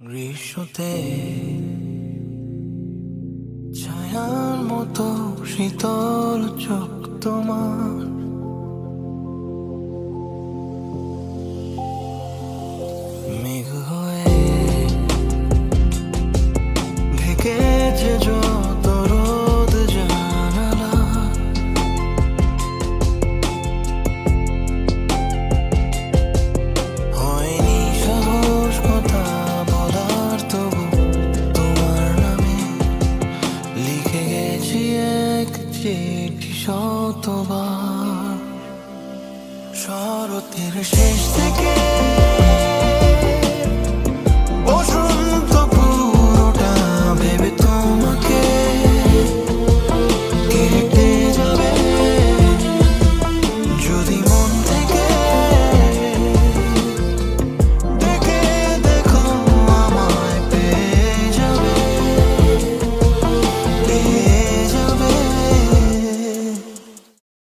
গ্রীষ্মতে ছায়ার মতো শীতল চোখ তোমার। লিখে গেছি এক চিঠি শতবার শরতের শেষ থেকে